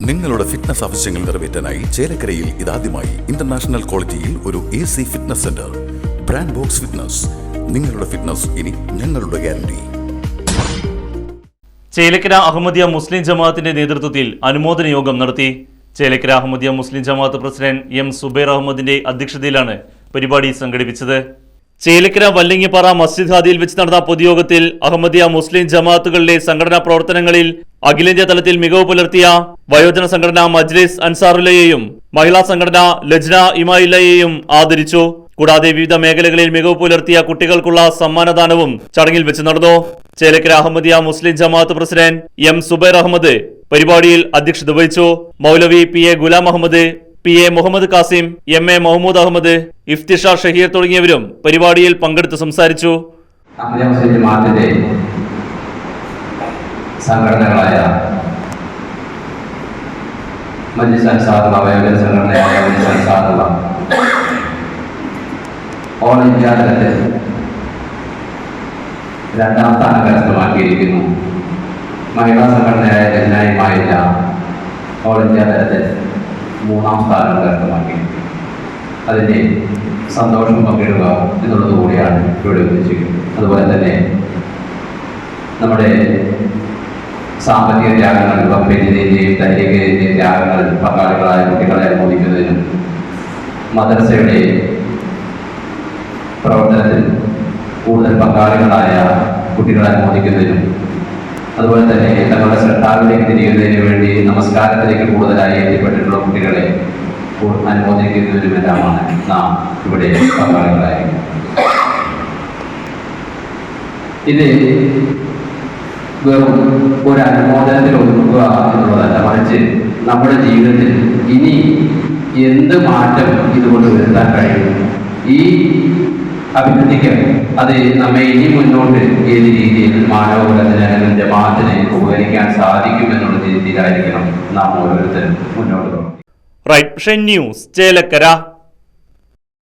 നിങ്ങളുടെ ഫിറ്റ്നസ് ആവശ്യങ്ങൾ നിറവേറ്റാനായി ചേലക്കരയിൽ ഇതാദ്യമായി ഇന്റർനാഷണൽ ക്വാളിറ്റിയിൽ ഒരു A C fitness centre brand box fitness നിങ്ങളുടെ ഫിറ്റ്നസ് ഇനി ഞങ്ങളുടെ ഗ്യാരണ്ടി ചേലക്കര അഹമ്മദിയ മുസ്ലിം ജമാഅത്തിന്റെ നേതൃത്വത്തിൽ അനുമോദന യോഗം നടത്തി. Chelakkara Ahmadiyya Muslim Jamaat president M Zubair അഹമ്മദിന്റെ അധ്യക്ഷതയിലാണ് പരിപാടി സംഘടിപ്പിച്ചത്. ചേലക്കര വല്ലങ്ങിപ്പാറ മസ്ജിദ് ഹാദിയിൽ വെച്ച് നടന്ന പൊതുയോഗത്തിൽ അഹമ്മദിയ മുസ്ലിം ജമാഅത്തുകളിലെ സംഘടനാ പ്രവർത്തനങ്ങളിൽ അഖിലേന്ത്യാ തലത്തിൽ മികവ് പുലർത്തിയ വയോജന സംഘടന മജ്ലിസ് അൻസാറുല്ലയെയും മഹിളാ സംഘടന ലജ്ന ഇമായില്ലയെയും ആദരിച്ചു. കൂടാതെ വിവിധ മേഖലകളിൽ മികവ് പുലർത്തിയ കുട്ടികൾക്കുള്ള സമ്മാനദാനവും ചടങ്ങിൽ വെച്ച് നടന്നു. Chelakkara Ahmadiyya Muslim Jamaat president M Zubair Ahmed പരിപാടിയിൽ അധ്യക്ഷത വഹിച്ചു. Maulavi P A Ghulam Ahmed P A Muhammad Kasim M A Mahmood Ahmed Iftishar Shaheer തുടങ്ങിയവരും പരിപാടിയിൽ പങ്കെടുത്ത് സംസാരിച്ചു. സംഘടനകളായ മജ്ലിസ് അൻസാറുള്ള സംഘടനയായ മജ്ലിസ് അൻസാറുള്ള ഓൾ ഇന്ത്യ തലത്തിൽ രണ്ടാം സ്ഥാനം കരസ്ഥമാക്കിയിരിക്കുന്നു. മഹിളാ സംഘടനയായ ജനായുമായില്ല ഓൾ ഇന്ത്യ തലത്തിൽ മൂന്നാം സ്ഥാനം കരസ്ഥമാക്കി അതിന്റെ സന്തോഷം പങ്കിടുക എന്നുള്ളത് കൂടിയാണ് ഇവിടെ ഉദ്ദേശിക്കുന്നത്. അതുപോലെ തന്നെ നമ്മുടെ സാമ്പത്തിക ത്യാഗങ്ങൾ കമ്പനിയുടെയും തരീകയുടെയും ത്യാഗങ്ങൾ പങ്കാളികളായ കുട്ടികളെ അനുമോദിക്കുന്നതിനും മദ്രസയുടെ പ്രവർത്തനത്തിൽ കൂടുതൽ പങ്കാളികളായ കുട്ടികളെ അനുമോദിക്കുന്നതിനും അതുപോലെ തന്നെ തങ്ങളുടെ ശ്രദ്ധാവിലേക്ക് തിരിയുന്നതിന് വേണ്ടി നമസ്കാരത്തിലേക്ക് കൂടുതലായി എത്തിപ്പെട്ടിട്ടുള്ള കുട്ടികളെ അനുമോദിക്കുന്നതിനുമെല്ലാമാണ് നാം ഇവിടെ പങ്കാളികളായി. ഇത് വെറും ഒരു അനുമോദനത്തിൽ ഒതുക്കുക എന്നുള്ളതല്ല മറിച്ച് നമ്മുടെ ജീവിതത്തിൽ ഇനി എന്ത് മാറ്റം ഇതുകൊണ്ട് വരുത്താൻ കഴിയും? ഈ അഭിവൃദ്ധിക്ക് അത് നമ്മെ ഇനി മുന്നോട്ട് ഏത് രീതിയിൽ മാനവകുലത്തിന് അല്ലെങ്കിൽ ജമാഅത്തിന് ഉപകരിക്കാൻ സാധിക്കും എന്നുള്ള രീതിയിലായിരിക്കണം നാം ഓരോരുത്തരും മുന്നോട്ട് റൈറ്റ് ന്യൂസ് ചേലക്കര.